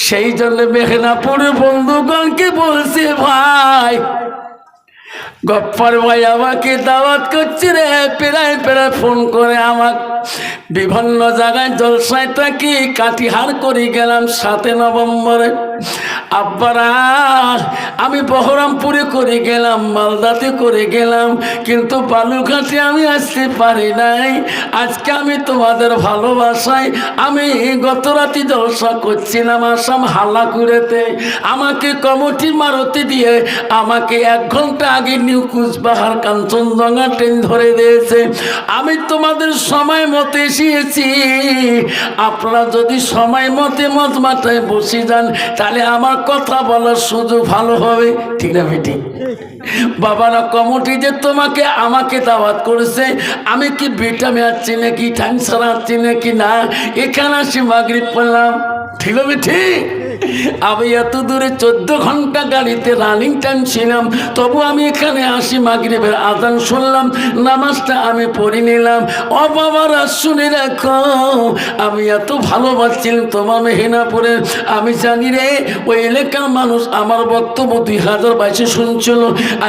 সেই জন্য মেঘনাপুর বন্ধুগণকে বলছে ভাই গপ্পর ভাই আমাকে দাওয়াত করছে রে, পেরায় পেরায় ফোন করে আমাক। বিভিন্ন জায়গায় জলসায় থাকি, কাটিহার করে গেলাম সাতে নভেম্বরে। আব্বারা, আমি বহরমপুরে করে গেলাম, মালদাতে করে গেলাম, কিন্তু বালুঘাটে আমি আসতে পারি নাই। আজকে আমি তোমাদের ভালোবাসায়, আমি গত রাতে জলসা করছিলাম আসাম হাল্লাকুড়েতে আমাকে কমিটি মারুতি দিয়ে, আমাকে এক ঘণ্টা আগে নিউ কুচবাহার কাঞ্চনজঙ্ঘা ট্রেন ধরে দিয়েছে। আমি তোমাদের সময় মতো এসেছি। আপনারা যদি সময় মতে মত মাথায় বসে যান, তাহলে আমার কথা বলার সুযোগ ভালো হবে। ঠিক না বেটি? বাবারা, কমিটি যে তোমাকে আমাকে দাওয়াত করেছে, আমি কি ভিটামিন আছি নাকি ট্যান্সার আছি নাকি না? এখানে আসি মাগরিব পেলাম ঠিক হবে ঠিক আমি এত দূরে চোদ্দ ঘণ্টা গাড়িতে রানিং টাইম ছিলাম, তবু আমি এখানে আসি মাগরিবের আদান শুনলাম, নামাজটা আমি পড়ে নিলাম। ও বাবারা, শুনে রাখো, আমি এত ভালোবাসছিলাম তোমার মেহিনাপুরে। আমি জানি রে, ওই এলাকার মানুষ আমার বক্তব্য দুই হাজার বাইশে শুনছিল।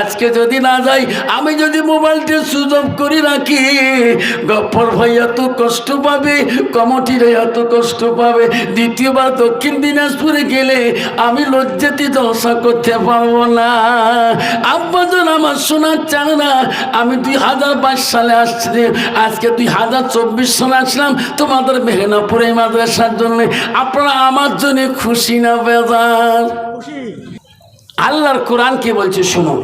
আজকে যদি না যাই, আমি যদি মোবাইলটা সুযোগ করে রাখি গপ্পর ভাই এত কষ্ট পাবে, কমিটিরা এত কষ্ট পাবে। দ্বিতীয়বার দক্ষিণ দিনাজপুরে গেলে আমি লজ্জাতি জলসা করতে পারব না। আব্বাজন আমার শোনার চান না আমি দুই হাজার বাইশ সালে আসছি। আজকে দুই হাজার চব্বিশ সালে আসলাম তোমাদের মেঘনাপুরে মাদ্রাসার জন্য। আপনারা আমার জন্য খুশি না বেজার? আল্লাহর কোরআন কি বলছে শুনুন।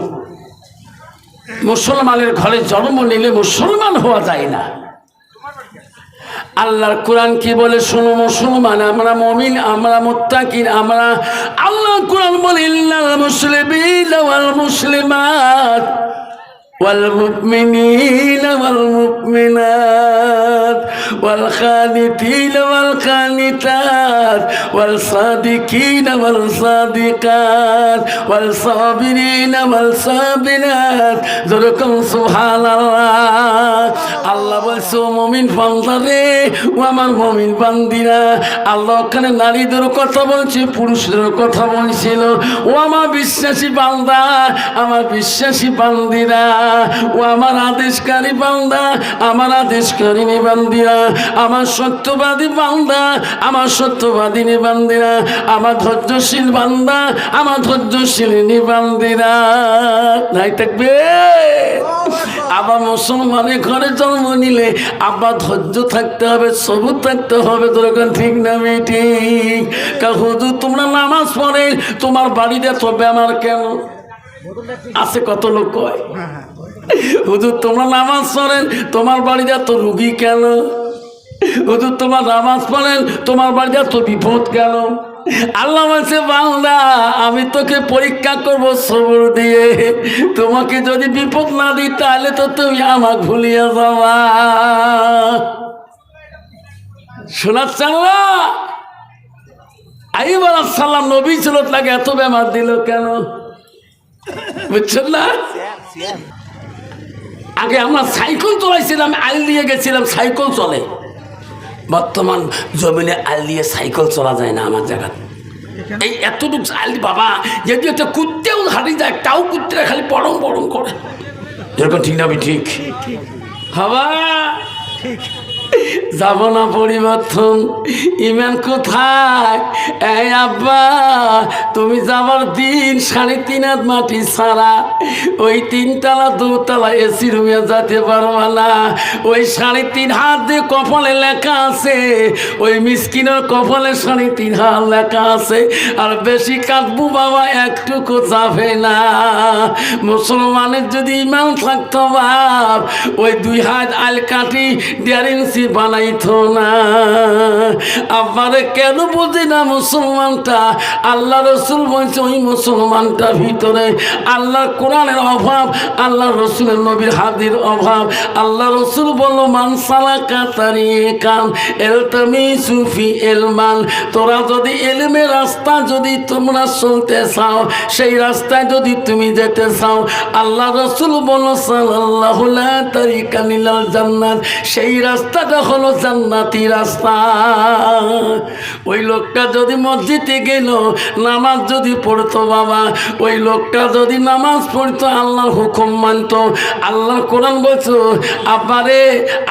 মুসলমানের ঘরে জন্ম নিলে মুসলমান হওয়া যায় না। আল্লাহর কোরআন কি বলে শুনো মুসলমান আমরা মমিন আমরা মুত্তাকিন আমরা আল্লাহ কোরআন বলে ইল্লাল মুসলিমিন ওয়াল মুসলিমাত والمؤمنين والمؤمنات والخانتين والخانتات والصادقين والصادقات والصابرين والصابرات যেরকম সুবহান আল্লাহ ও মমিন বান্দারে ও আমার মমিন বান্দিরা। আল্লাহ ওখানে নারীদের কথা বলছে পুরুষদের কথা বলছিল। ও আমার বিশ্বাসী বান্দা আমার বিশ্বাসী বান্দিরা ও আমার আদেশকারী বান্দা আমার আদেশকারিনী বান্দিরা আমার সত্যবাদী বান্দা আমার সত্যবাদিনী বান্দিরা আমার ধৈর্যশীল বান্দা আমার ধৈর্যশীলিনী বান্দিরা। নাই থাকবে? আবার মুসলমানের ঘরে জন্ম নিলে আবার ধৈর্য থাকতে হবে সবুজ থাকতে হবে, দরকার ঠিক না ঠিক হুজুর, তোমরা নামাজ পড়ে, তোমার বাড়িতে তো বেমার কেন? আছে কত লোক কয়? হুজুর, তোমরা নামাজ পড়েন তোমার বাড়িতে তো রুগী কেন? হুজুর, তোমার নামাজ পড়েন তোমার বাড়িতে তো বিপদ কেন? আল্লাহ বলছে বাংলা আমি তোকে পরীক্ষা করব সবর দিয়ে। তোমাকে যদি বিপদ না দিই, তাহলে তো তুমি আমাকে ভুলিয়ে যাবা। শোনাচ্ছ না আইবার সাল্লাম নবী ছিল, তাকে এত বেমার দিল কেন? বুঝছেন না? আগে আমরা সাইকেল চলাইছিলাম আল দিয়ে গেছিলাম, সাইকেল চলে। বর্তমান জমিনে আল দিয়ে সাইকেল চলা যায় না আমার জায়গা এই এতটুকু আল বাবা যদি একটা কুত্তেও হারিয়ে যায় তাও কুত্তে খালি পরম পরম করে। এরকম ঠিক না আমি ঠিক? হাবা যাব না পরিবর্তন। ইমান কোথায়? এই আব্বা, তুমি যাবার দিন সাড়ে তিন হাত মাটি ছাড়া, ওই তিনতলা, দুতলা এসি রুমে যেতে পারবা না। ওই সাড়ে তিন হাত দিয়ে কপালে লেখা আছে, ওই মিসকিনের কপালে সাড়ে তিন হাত লেখা আছে, আর বেশি কাটবো বাবা, একটুকু যাবে না। মুসলমানের যদি ইমান থাকতো বাপ, ওই দুই হাত আল কাটি দেড় ইঞ্চি বানাইতো না। আব্বারে কেন বুঝি না মুসলমানটা? আল্লাহ রসুল বলছে ওই মুসলমানটার ভিতরে আল্লাহ কোরআনের অভাব আল্লাহ রসুলের নবীর হাদির অভাব। আল্লাহ রসুল বলল মানসালা কাতারি কান এলতামি সুফি এলমান। তোরা যদি এলমে রাস্তা যদি তোমরা শুনতে চাও, সেই রাস্তায় যদি তুমি যেতে চাও, আল্লাহ রসুল বলো সাল্লাহ তারিকানিলাল জান্নাত। সেই রাস্তা রাস্তাটা জান্নাতি রাস্তা। ওই লোকটা যদি মসজিদে গেল, নামাজ যদি পড়তো বাবা, ওই লোকটা যদি নামাজ পড়তো, আল্লাহর হুকুম মানতো। আল্লাহ কোরআন বলছো আবারে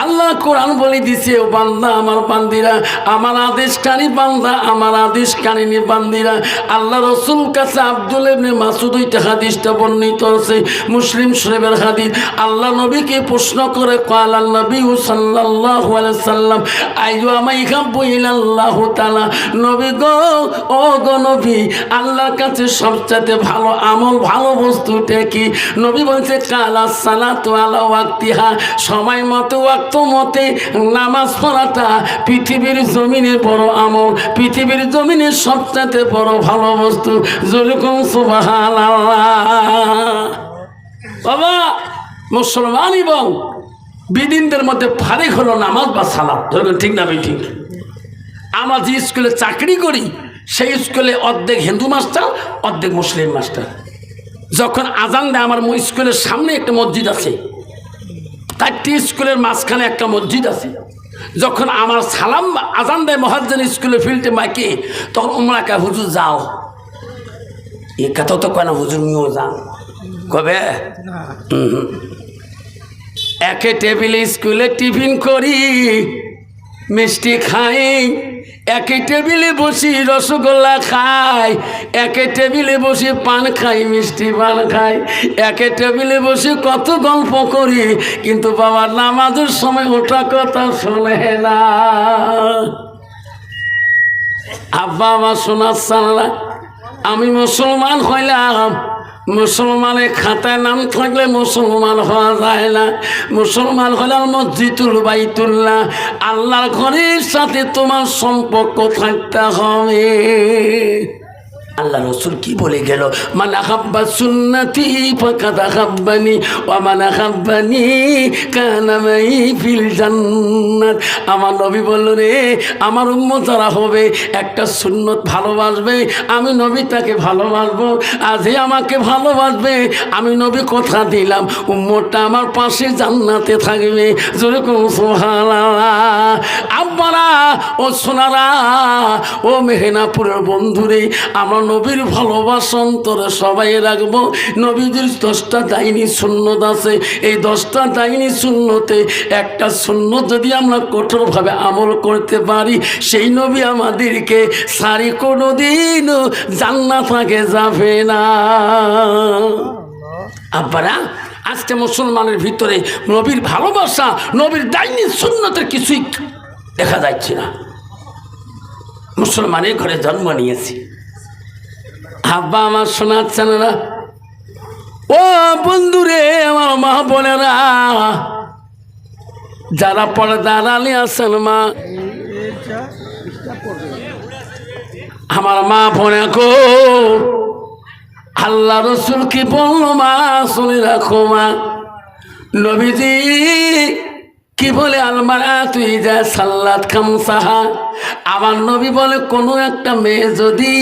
আল্লাহ কোরআন বলে দিছে, ও বান্দা আমার বান্দিরা, আমার আদেশকারী বান্দা, আমার আদেশকারিনী বান্দিরা। আল্লাহ রসুল কাছে আব্দুল ইবনে মাসুদ ওইটা হাদিসটা বর্ণিত আছে, মুসলিম শরীফের হাদিস। আল্লাহ নবীকে প্রশ্ন করে কাল নবী সাল্লাল্লাহু সাল্লাম, আইয়ু আমাই খাব্বু ইলাল্লাহু তাআলা। নবী গো, ও গো নবী, আল্লাহর কাছে সবচেয়ে ভালো আমল, ভালো বস্তুটা কি? নবী বলছে, কালা সালাতু আলা ওয়াক্তিহা। সময় মতো, ওয়াক্ত মতে, নামাজ পড়াটা পৃথিবীর জমিনে বড় আমল, পৃথিবীর জমিনে সবচেয়ে বড় ভালো বস্তু। যেরকম সুবহানাল্লাহ। বাবা মুসলমান এবং বিদিনদের মধ্যে ফারিক হলো নামাজ বা সালাদ ধরবেন ঠিক না আমি ঠিক? আমরা যে স্কুলে চাকরি করি সেই স্কুলে অর্ধেক হিন্দু মাস্টার অর্ধেক মুসলিম মাস্টার। যখন আজান দেয় আমার স্কুলের সামনে একটা মসজিদ আছে। চারটি স্কুলের মাঝখানে একটা মসজিদ আছে। যখন আমার সালাম আজান দেয় মহাজন স্কুলে ফিল্ডে মাইকে তখন ওমরা কা হুজুর যাও। এ কথা তো কেন হুজুর মিও যান। কবে? হুম হুম। একে টেবিলে স্কুলে টিফিন করি, মিষ্টি খাই। একে টেবিলে বসি রসগোল্লা খাই, একে টেবিলে বসে পান খাই, মিষ্টি পান খাই। একে টেবিলে বসে কত গল্প করি, কিন্তু বাবার নামাজের সময় ওটা কথা শোনে না। আব্বা, আমার না আমি মুসলমান হইলাম। মুসলমানের খাতায় নাম থাকলে মুসলমান হওয়া যায় না। মুসলমান হলাম মসজিদুল বাইতুল্লাহ, আল্লাহর ঘরের সাথে তোমার সম্পর্ক থাকতে হবে। আল্লাহ রসুল কি বলে গেল? আমার নবী বলল, রে, আমার উম্মত যারা হবে, একটা সুন্নত ভালোবাসবে, আমি নবী তাকে ভালোবাসবো আজই আমাকে ভালোবাসবে। আমি নবী কথা দিলাম, উম্মতটা আমার পাশে জান্নাতে থাকবে। যেরকম আব্বারা, ও সোনারা, ও মেহেনাপুরের বন্ধুরে, আমরা নবীর ভালোবাসা অন্তরে সবাই রাখব। নবীদের দশটা দাইনি সুন্নত আছে। এই দশটা দাইনি শূন্যতে একটা শূন্য যদি আমরা কঠোরভাবে আমল করতে পারি, সেই নবী আমাদেরকে সারি কোনো দিনও জান্নাত থাকে যাবে না। আব্বারা, আজকে মুসলমানের ভিতরে নবীর ভালোবাসা, নবীর দাইনি শূন্যতের কিছুই দেখা যাচ্ছে না। মুসলমানের ঘরে জন্ম নিয়েছি। আব্বা আমার শোনাচ্ছেন না ও বন্ধুরে, আমার মা বোনেরা, যারা পরে দাঁড়ালে আছেন মা, আমার মা বোনে গো, আল্লাহ রসুল কি বলল মা, শুনে রাখো মা। নবীজি কি বলে আলমারা, তুই যা সাল্লাদ খাম সাহা আমার নবী বলে, কোনো একটা মেয়ে যদি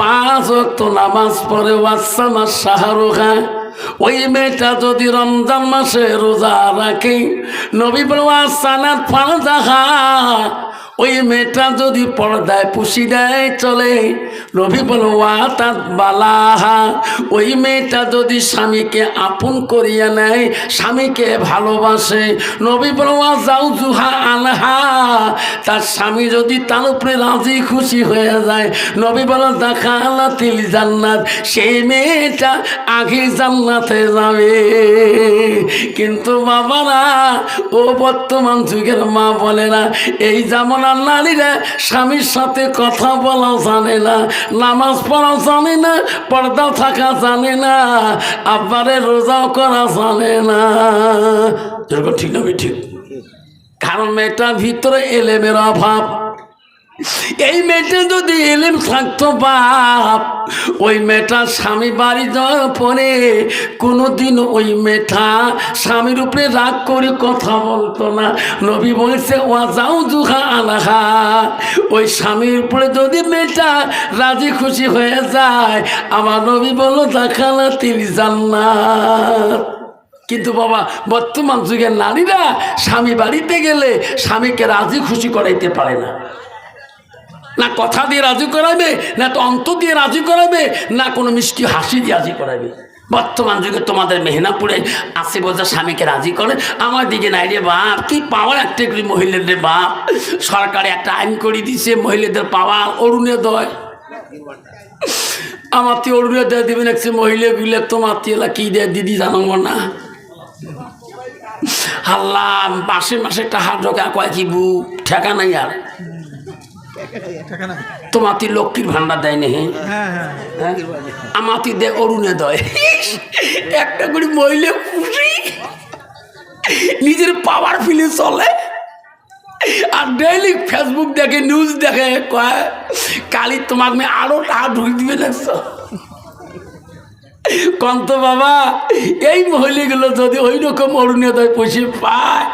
পাঁচ অক্ত নামাজ পড়ে ওয়াসামা সাহারুখা ওই মেয়েটা যদি রমজান মাসে রোজা রাখে, নবী বলে ওয়াসানাত ফারজাহা। ওই মেয়েটা যদি পর্দায় পুষি দেয়, চলে। রবি বল বালাহা। ওই মেয়েটা যদি স্বামীকে আপন করিয়া নেয়, স্বামীকে ভালোবাসে। নবী বল, ওয়া যাও জুহা আনহা। তার স্বামী যদি তার উপরে রাজি খুশি হয়ে যায়, নবী বল দেখা আল্লাহ তিল জান্নাত। সেই মেয়েটা আগে জান্নাতে যাবে। কিন্তু বাবারা, ও বর্তমান যুগের মা বলে না এই যেমন নারীরা স্বামীর সাথে কথা বলা জানে না, নামাজ পড়া জানে না, পর্দা থাকা জানে না, আব্বারে রোজাও করা জানে না। যেরকম ঠিক না ঠিক। কারণ মেয়েটার ভিতরে এলেমের অভাব। এই মেয়েটা যদি এলেম থাকতো বাপ, ওই মেয়েটা স্বামী বাড়ি যাওয়ার পরে কোনোদিন ওই মেয়েটা স্বামীর উপরে রাগ করে কথা বলতো না। নবী বলছে ওয়া যাও জুহা আলাহা। ওই স্বামীর উপরে যদি মেয়েটা রাজি খুশি হয়ে যায়, আমার নবী বলল দেখালা তিনি জান্নাত। কিন্তু বাবা, বর্তমান যুগের নারীরা স্বামী বাড়িতে গেলে স্বামীকে রাজি খুশি করাইতে পারে না। না কথা দিয়ে রাজি করাবে না তো অন্ত দিয়ে রাজি করাবে না কোনো মিষ্টি হাসি দিয়ে রাজি করাবে বর্তমান যুগে তোমাদের মেহনাপুরে আসে বোঝা স্বামীকে রাজি করে। আমার দিকে নাই রে বাপ, কি পাওয়ার একটা করে মহিলাদের বাপ। সরকারে একটা আইন করে দিছে, মহিলাদের পাওয়া অরুণোদয় আমার তুই অরুণোদয় দিবেন একসে মহিলাগুলো তোমার তুই কি দেয় দিদি জানো না আল্লাহ মাসে মাসে টাকা ঢোকা কয় কি বুক ঠেকা নাই আর। তুই লক্ষ্মীর ভান্ডার দেয় নেহে আমাতি হ্যাঁ হ্যাঁ? আমার তুই দে অরুণে দয়। একটা করে মহিলা খুশি নিজের পাওয়ার ফিলে চলে। আর ডেইলি ফেসবুক দেখে নিউজ দেখে কয় কালি তোমাকে মেয়ে আরও টাকা ঢুকে দিবে দেখছ? কন্ত বাবা, এই মহিলাগুলো যদি ওই রকম অরুণোদয় পয়সা পায়,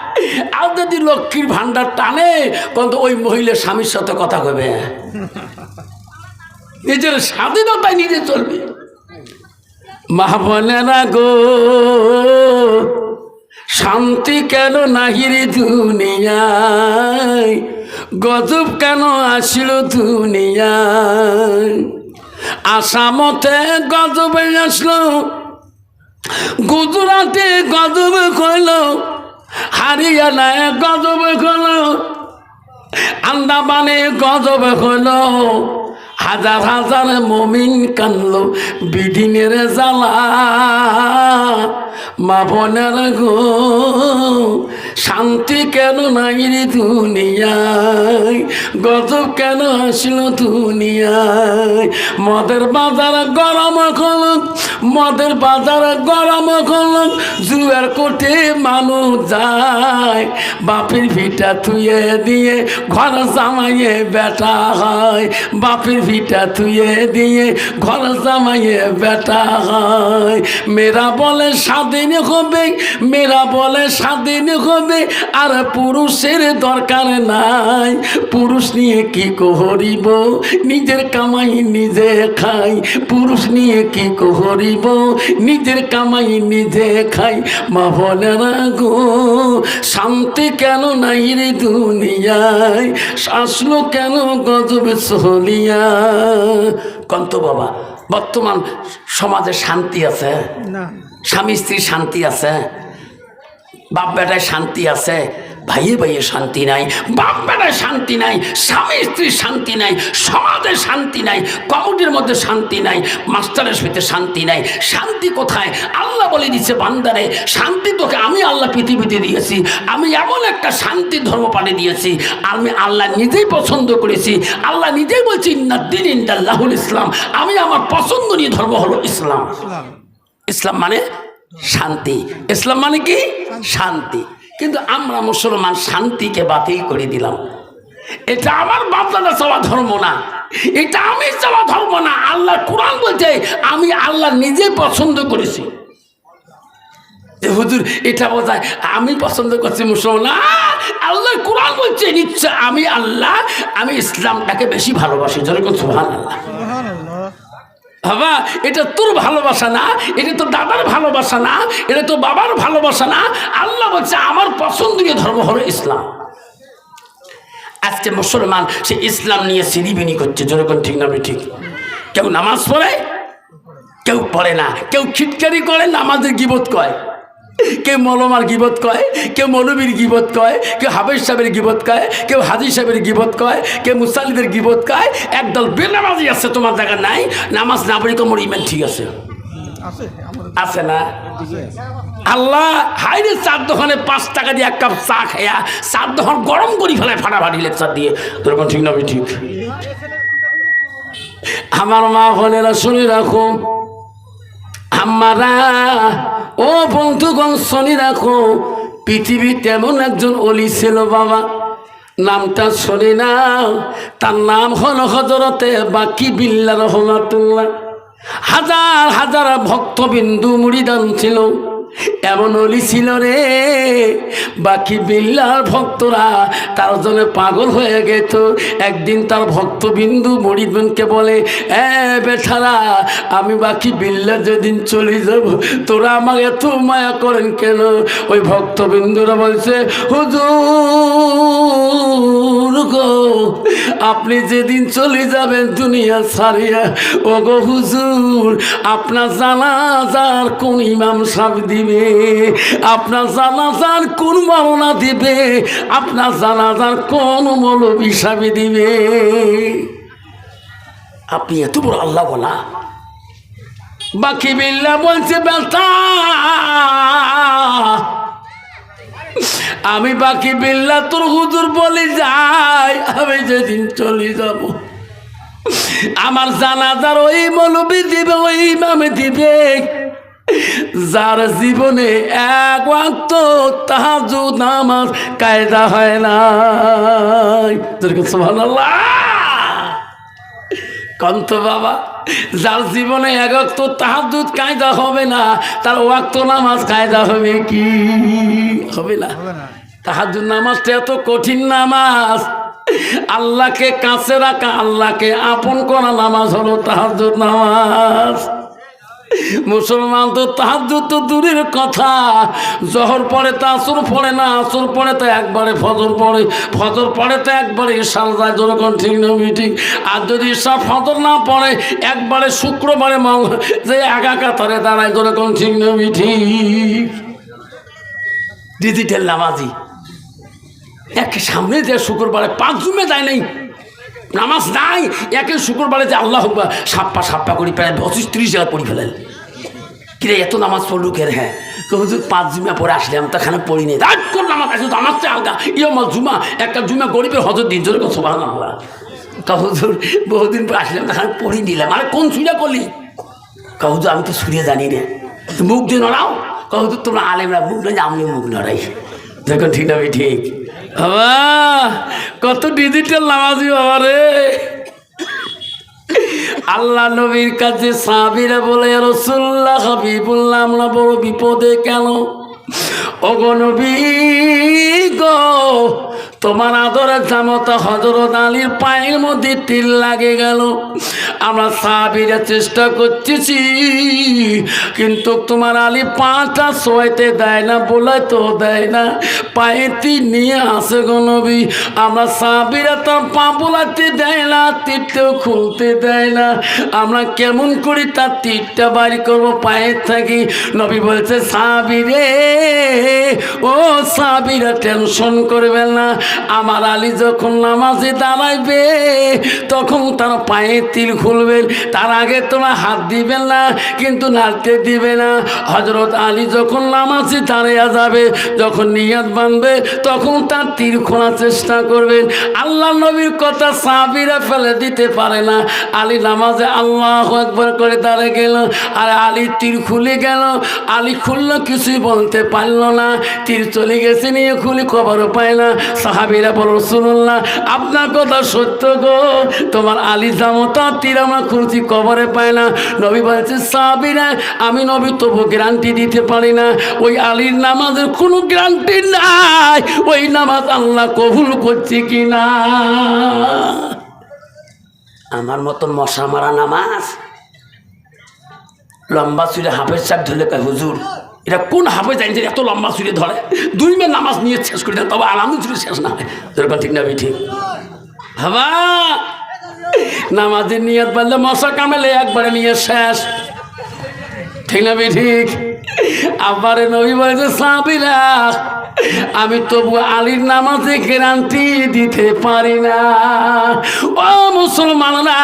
আর যদি লক্ষ্মীর ভান্ডার টানে, কন্ত ওই মহিলা স্বামীর সাথে কথা কবে নিজের স্বাধীনতায় নিজে চলবে। মা বোনেরা গো, শান্তি কেন নাহিরে দুনিয়ায়? গজব কেন আসিল দুনিয়ায়? আসামতে গজবে আসলো, গুজরাটে গজবে কইল হারিয়ানায় গজবে কইল আন্দামানে গজবে হইল হাজার হাজার মমিন কানল বিধিনের জ্বালা, মা বোনের গো শান্তি কেন নাই রে দুনিয়ায়? গজব কেন আসলো দুনিয়ায়? মদের বাজার গরম হল মদের বাজার গরম হল জুয়ার কোটে মানুষ যায়। বাপের ভিটা থুয়ে দিয়ে ঘর জামাইয়ে বেটা হয়। বাপের ভিটা থুয়ে দিয়ে ঘর জামাইয়ে বেটা হয়। মেয়েরা বলে স্বাধীন হবে, মেয়েরা বলে স্বাধীন হবে। আর পুরুষের দরকার নাই। পুরুষ নিয়ে কি করিব? নিজের কামাই নিজে খাই। পুরুষ নিয়ে কি করিব? নিজের কামাই নিজে খাই। মা বোনেরা গো শান্তি কেন নাই রে দুনিয়ায়? আসলো কেন গজবে সহলিয়া কন্ত বাবা বর্তমান সমাজে শান্তি আছে? স্বামী স্ত্রীর শান্তি আছে? বাপ বেটায় শান্তি আছে? ভাইয়ে ভাইয়ে শান্তি নাই বাপ বেটায় শান্তি নাই, স্বামী স্ত্রীর শান্তি নাই সমাজের শান্তি নাই, কমিটির মধ্যে শান্তি নাই, মাস্টারের সাথে শান্তি নাই। শান্তি কোথায়? আল্লাহ বলে দিচ্ছে বান্দারে, শান্তি তোকে আমি আল্লাহ পৃথিবীতে দিয়েছি, আমি এমন একটা শান্তি ধর্ম পাঠে দিয়েছি, আমি আল্লাহ নিজেই পছন্দ করেছি, আল্লাহ নিজেই বলছি ইন্নাদ্দিন ইন্দাল্লাহুল ইসলাম আমি আমার পছন্দনীয় ধর্ম হলো ইসলাম। ইসলাম মানে শান্তি। ইসলাম মানে কি? শান্তি। কিন্তু আমরা মুসলমান শান্তিকে বাতিল করে দিলাম। এটা আমার বাপদাদা চাওয়া ধর্ম না। এটা আমি চাওয়া ধর্ম না। আল্লাহ কোরআন বলছে আমি আল্লাহ নিজে পছন্দ করেছি। যে হুজুর এটা বোঝায় আমি পছন্দ করছি মুসলমান আল্লাহ কোরআন বলছে নিশ্চয় আমি আল্লাহ আমি ইসলামটাকে বেশি ভালোবাসি। যেরকম সুহান আল্লাহ বাবা, এটা তোর ভালোবাসা না, এটা তো দাদার ভালোবাসা না, এটা তো বাবার ভালোবাসা না। আল্লাহ বলছে, আমার পছন্দীয় ধর্ম হলো ইসলাম। আজকে মুসলমান, সে ইসলাম নিয়ে সিরিবিনি করছে যেরকম ঠিক না ঠিক? কেউ নামাজ পড়ে, কেউ পড়ে না, কেউ খিটকারি করে, নামাজের গিবোধ কয়। কেউ মলমার গিবত কয় কেউ মৌলবীর গিবত কয় কেউ হাবেজ সাহেবের গিবত কয় কেউ হাজি সাহেবের গিবত কয় কেউ মুসালিদের গিবত কয় একদল বেনামাজি আছে তোমার জায়গা নাই নামাজ না পড়ি কোমর ইমান ঠিক আছে? আছে না? আল্লাহ হাইরে চার দোকানে পাঁচ টাকা দিয়ে এক কাপ চা খায়া চার দোকান গরম করি ফেলায় ফাটাফাটি লেকচার দিয়ে। তোর কোন ঠিক না ঠিক। আমার মা বোনেরা শুনে রাখো আমারা ও বন্ধুগণ, শনি রাখো পৃথিবী তেমন একজন অলি ছিল বাবা। নামটা শনি না, তার নাম হল হজরতে বাকি বিল্লা রহমাতুল্লাহ। হাজার হাজার ভক্তবিন্দু মুড়িদান ছিল। এমন অলি ছিল রে। বাকি বিল্লার ভক্তরা তার জন্য পাগল হয়ে গেত। একদিন তার ভক্তবিন্দু মরিদকে বলে, এ বেঠারা আমি বাকি বিল্লা যেদিন চলে যাব, তোরা আমাকে এত মায়া করেন কেন? ওই ভক্তবিন্দুরা বলছে, হুজুর গো, আপনি যেদিন চলে যাবেন দুনিয়া ছাড়িয়া ও গো হুজুর, আপনার জানাজার কোন ইমাম সাহেব আপনার জানাজার কোন মাওনা দিবে, আপনার জানাজার কোন মৌলবী সাহেব দিবে? আপনি এত বড় আল্লাহ বলা। বাকি বিল্লা বলছে আমি বাকি বিল্লা তোর হুজুর বলে যাই, আমি যেদিন চলে যাব। আমার জানাজার ওই মৌলবী দিবে, ওই ইমামে দিবে। যার জীবনে এক ওয়াক্ত তাহাজু নামাজ কায়দা হয় না কন্ত বাবা যার জীবনে এক তাহাজুদ কায়দা হবে না তার ওয়াক্ত নামাজ কায়দা হবে কি? হবে না। হবে না। তাহাজুদ নামাজটা এত কঠিন নামাজ। আল্লাহকে কাছে রাখা আল্লাহকে আপন করা নামাজ হলো তাহাজুদ নামাজ। মুসলমান তো তাহাজুদ তো দূরের কথা। জহর পড়ে তা আসর পড়ে না, আসর পড়ে তো একবারে ফজর পড়ে। ফজর পড়ে তো একবারে ঈশান যায় যেরকম ঠিক নবী ঠিক আর যদি ঈশা ফজর না পড়ে, একবারে শুক্রবারে মঙ্গল যে একা কাতারে দাঁড়ায় যেরকম ঠিক নবী ঠিক ডিজিটাল নামাজি। একে সামনে যে শুক্রবারে পাঁচ জুমে যায় নাই। নামাজ নাই, একে শুক্রবারে যে আল্লাহ সাপ্পা সাপ্পা করি প্রায় পঁচিশ ত্রিশ জায়গা পড়ি ফেলেন। কিরে, এত নামাজ পড়লু কে রে? হ্যাঁ? তো হুজুর, পাঁচ জুমা পরে আসলাম, তো এখানে পড়ি নেই রাত কোন নামাজ তো আমার চেয়ে আলগা। ইয়ে আমার জুমা, একটা জুমা গরিবের হজর দিন, জোরে কথা ভালো আল্লাহ তা বহুদিন পরে আসলাম, তো এখানে পড়ি নিলাম। আরে, কোন সুইটা করলি? কা আমি তো সুরিয়ে জানি না। তো মুখ দিয়ে নড়াও। কা তোমরা আলেমরা মুখ নয় আমি মুখ নড়াই। দেখুন, ঠিক না ঠিক। বাবা, কত ডিজিটাল নামাজি বাবা রে। আল্লাহ নবীর কাছে সাবিরা বলে, রসুল্লাহ হাবিবুল্লাহ, আমরা বড় বিপদে কেন? অগনবী গো, তোমার আদরের জামতা হজরত আলীর পায়ের মধ্যে তিল লাগে গেল। আমরা সাবিরা চেষ্টা করতেছি, কিন্তু তোমার আলী পাটা সোয়াইতে দেয় না, বলাইতেও দেয় না। পায়ে তীর নিয়ে আসে গো নবী, আমরা সাবিরা তার পা বোলাতে দেয় না তীরটাও খুলতে দেয় না। আমরা কেমন করি তার তীরটা বাড়ি করব পায়ের থাকি? নবী বলছে সাবিরে ও সাবিরা, টেনশন করবেন না। আমার আলী যখন নামাজে দাঁড়াইবে, তখন তার পায়ে তিল খুলবেন। তার আগে তোমার হাত দিবেন না, কিন্তু নাড়তে দিবে না। হজরত আলী যখন নামাজে দাঁড়িয়ে যাবে, যখন নিয়াত বাঁধবে তখন তার তীর খোলার চেষ্টা করবেন। আল্লাহ নবীর কথা সাবিরা ফেলে দিতে পারে না। আলী নামাজে আল্লাহ একবার করে দাঁড়িয়ে গেল। আর আলী তীর খুলে গেল। আলী খুললো, কিছুই বলতে পারল না। তীর চলে গেছে নিয়ে খুলে খবরও পায় না। সাহাবিরা বল শুনুল্লাহ আপনার কথা সত্য গো। তোমার আলী জামতা তীর আমরা খুলছি কবরে পায় না। নবী বলছে সাহাবিরা, আমি নবী তবু গ্যারান্টি দিতে পারি না। ওই আলীর নামাজের কোনো গ্যারান্টি নাই। ওই নামাজ আল্লাহ কবুল করছে কি না? আমার মতন মশা মারা নামাজ? লম্বা চুলে হাফেজ সাহেব ধরলে কয়, হুজুর এটা কোন হাফেজ জানছে এত লম্বা চুলে ধরে? দুই মে নামাজ নিয়ে শেষ করে দেয় তবে আনন্দ চুলে শেষ না। হয় ঠিক না ঠিক। হাবা নামাজের নিয়ত বাঁধলে মশা কামেলে একবারে নিয়ে শেষ। ঠিক না ঠিক? আবার নবী বলেছে সাবিরা আমি তবু আলীর নামাজে গ্যারান্টি দিতে পারি না। ও মুসলমানরা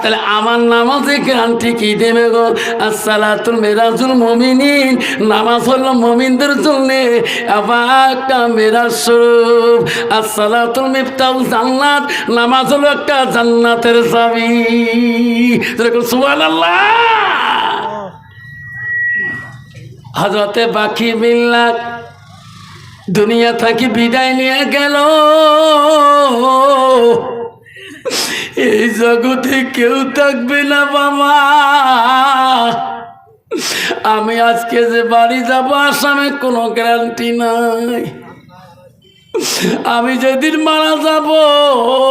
তাহলে আমার নামাজে গ্যারান্টি কি দেবে গো? আসসালাতুল মেরাজুল মমিনিন নামাজ হলো মমিনদের জন্য আবার একটা মেরাজ স্বরূপ। আসসালাতুল মিফতাউল জান্নাত নামাজ হলো একটা জান্নাতের চাবি। সুবহানাল্লাহ। হজরতে বাকি মিল্লাক দুনিয়া থাকি বিদায় নিয়ে গেল। এই জগতে কেউ থাকবে না বাবা। আমি আজকে যে বাড়ি যাব, আসামে কোনো গ্যারান্টি নাই। আমি যেদিন মারা যাব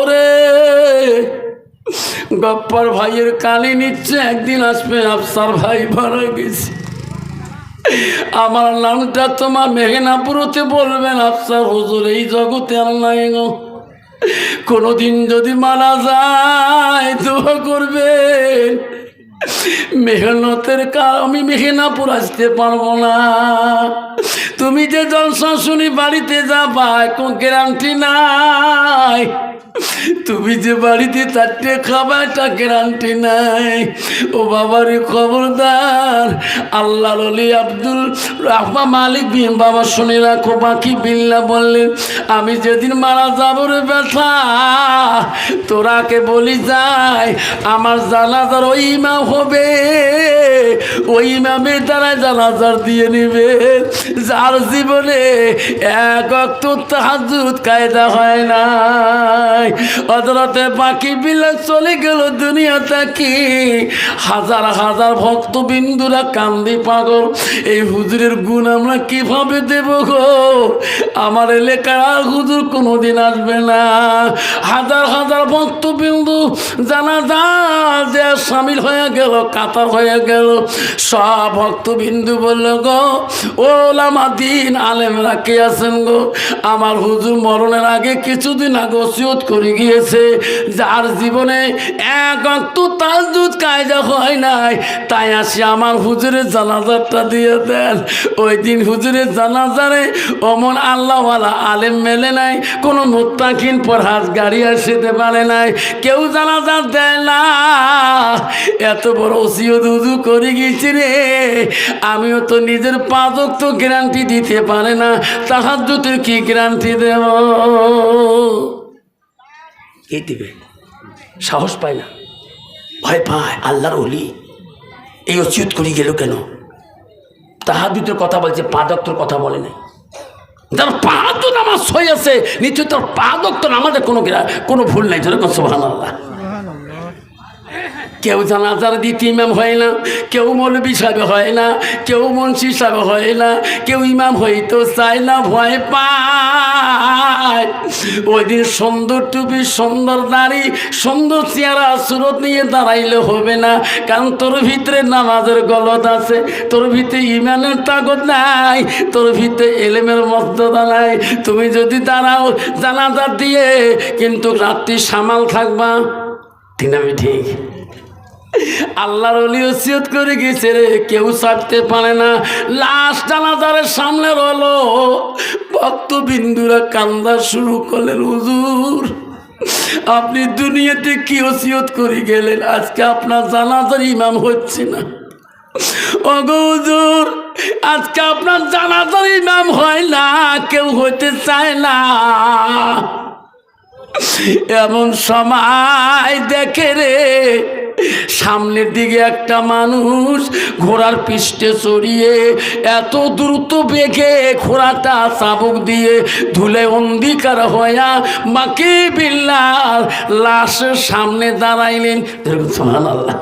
রে, গপ্পর ভাইয়ের কালি নিচ্ছে, একদিন আসবে আফসার ভাই মারা গেছে। আমার নামটা তোমার মেঘনাপুরতে বলবেন আফসার হুজুর, এই জগতে গো। কোনোদিন যদি মারা যায়, দোয়া করবেন মেহনতের কার আমি মেঘনাপুর আসতে পারব না। তুমি যে জলসা শুনি বাড়িতে যাবা কোনো গ্যারান্টি নাই। তুমি যে বাড়িতে চারটে খাবা এটা গ্যারান্টি নাই, ও বাবারে খবরদার। আল্লাহ আলী আব্দুল রাহমা মালিক বিন বাবা শুনে রাখো, বাকি বিল্লা বললেন আমি যেদিন মারা যাব রে ব্যথা, তোরাকে বলি যাই, আমার জানাজার ওই ইমাম হবে। ওই ইমামের দ্বারা জানাজার দিয়ে নিবে। যার জীবনে এক অক্ত তাহাজুদ কায়দা হয় নাই। অদরাতে বাকি বিলে চলে গেল দুনিয়া থাকি হাজার হাজার ভক্তবিন্দুরা কান্দি পাগল। এই হুজুরের গুণ আমরা কীভাবে দেব গো? আমার এলাকার আর হুজুর কোনোদিন আসবে না। হাজার হাজার ভক্তবিন্দু জানা যা যে সামিল হয়ে গেল, কাতার হয়ে গেল। সব ভক্তবিন্দু বলল, গো ও লামা দিন আলেমরা কে আছেন গো? আমার হুজুর মরণের আগে কিছুদিন আগে ওসিয়ত করে গিয়েছে, যার জীবনে এক অক্ত তাজুদ কায়দা হয় নাই। তাই আসি আমার হুজুরের জানাজারটা দিয়ে দেন। ওই দিন হুজুরের জানাজারে অমন আল্লাহওয়ালা আলেম মেলে নাই, কোনো মোত্তাকিন পর হাত গাড়ি আসতে পারে নাই। কেউ জানাজার দেয় না। এত বড় ওসিয়ত হুজু করে গেছি রে। আমিও তো নিজের পাদক তো গ্যারান্টি দিতে পারে না। তাহার কি গ্যারান্টি দেব? কে দিবে। সাহস পায় না। ভয় পায় আল্লাহর অলি এই অচিত করি গেল কেন? তাহার ভিতরে কথা বলছে পাদক্তর কথা বলে নাই। যার তো নামাজ হয়ে আছে, নিশ্চয় তার পাদক্তর আমাদের কোনো কোনো ভুল নাই। যেরকম সোহান আল্লাহ। কেউ জানাজার দ্বিতীয় ইমাম হয় না, কেউ মৌলবী সাহেব হয় না, কেউ মুন্সি সাহেব হয় না, কেউ ইমাম হইতো চায় না, ভয় পায়। ওই দিন সুন্দর টুপি, সুন্দর দাড়ি, সুন্দর চেহারা, সুরত নিয়ে দাঁড়াইলে হবে না, কারণ তোর ভিতরে নামাজের গলত আছে, তোর ভিতরে ইমানের তাগত নাই, তোর ভিতরে এলেমের মর্যাদা নাই। তুমি যদি দাঁড়াও জানাজার দিয়ে, কিন্তু রাত্রি সামাল থাকবা। ঠিক আমি ঠিক? আল্লাহর অলি ওসিয়ত করে গেছে রে, কেউ ছাড়তে পারে না। লাশ জানাজারের সামনে রলো ভক্তবিন্দুরা কান্দা শুরু করলেন, হুজুর, আপনি দুনিয়াতে কি ওসিয়ত করে গেলেন? আজকে আপনার জানাজার ইমাম হচ্ছে না। ওগো হুজুর, আজকে আপনার জানাজার ইমাম হয় না, কেউ হইতে চায় না। এমন সময় দেখে রে সামনের দিকে একটা মানুষ ঘোড়ার পৃষ্ঠে চড়িয়ে এত দ্রুত বেগে ঘোড়াটা চাবুক দিয়ে ধুলে অন্ধিকার হইয়া মাকে বিল্লার লাশের সামনে দাঁড়াইলেন। আল্লাহ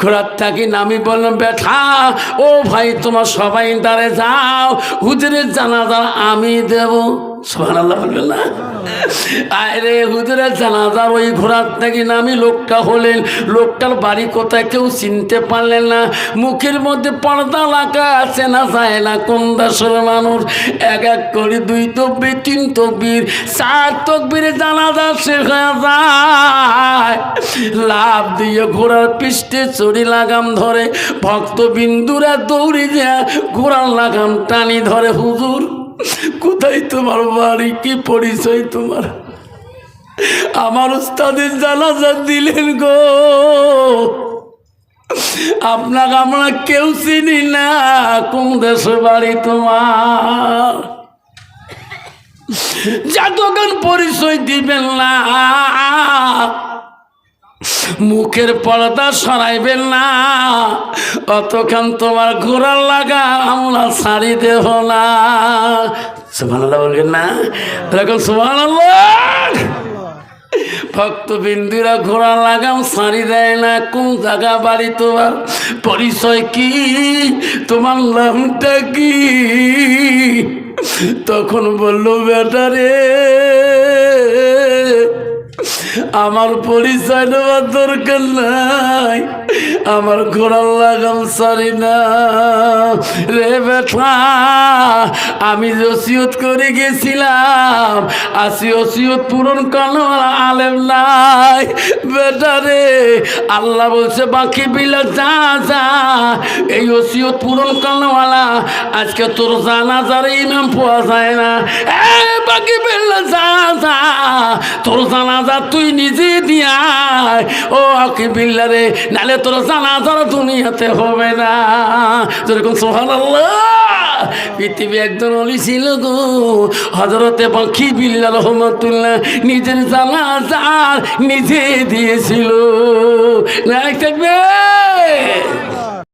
ঘোড়ার থাকি নামি বললাম বেঠা ও ভাই, তোমার সবাই দাঁড়ে যাও, হুজুরের জানাজা আমি দেব। না? আরে ওই ঘোড়ার থেকে নামি লোকটা হলেন। লোকটার বাড়ি কোথায় কেউ চিনতে পারলেন না। মুখের মধ্যে পর্দা লাগা আছে না যায় না কোন দেশের মানুষ? এক এক করে দুই তকবির, তিন তকবির, চার তকবিরে জানাজা শেষ হয়ে যায়। লাভ দিয়ে ঘোড়ার পৃষ্ঠে চড়ি লাগাম ধরে। ভক্তবিন্দুরা দৌড়ে যায়, ঘোড়ার লাগাম টানি ধরে হুজুর। কোথায় তোমার বাড়ি? কি পরিচয় তোমার? আমার উস্তাদের জানাজা দিলেন গো। আপনাকে আমরা কেউ চিনি না, কোন দেশের বাড়ি তোমার? যতক্ষণ পরিচয় দিবেন না। মুখের পর্দা সরাইবেন না। অতক্ষণ তোমার ঘোরার লাগা আমরা ছাড়ি দেব না। সুমান বলবেন না? এরকম সুমান ভক্তবিন্দুরা ঘোড়া লাগাম সারি দেয় না। কোন জায়গা বাড়ি তোমার? পরিচয় কি? তোমার নামটা কি? তখন বলল, বেটা রে আমার পরিচয় নেওয়ার দরকার নাই। আমার ঘোড়ার লাগাম সারি না। রে বেটা আমি যে ওসিয়ত করে গেছিলাম আসি ওসিয়ত পূরণ করল আলেম নাই। বেটা রে, আল্লাহ বলছে, বাকি বিলা যা যা, এই ওসিয়ত পূরণ করলোওয়ালা আজকে তোর জানাজার ইমাম পাওয়া যায় না। এ, বাকি বিলা যা যা, তোর জানাজা তুই নিজে দিয়ায় ও বিল্লা রে নালে তোর জানাজার দুনিয়াতে হবে না। যেরকম সোহান পৃথিবী একজন অলি ছিল গো। হজরতে পাখি বিল্লা রহমতুল্লাহ নিজের জানাজার নিজে দিয়েছিল। না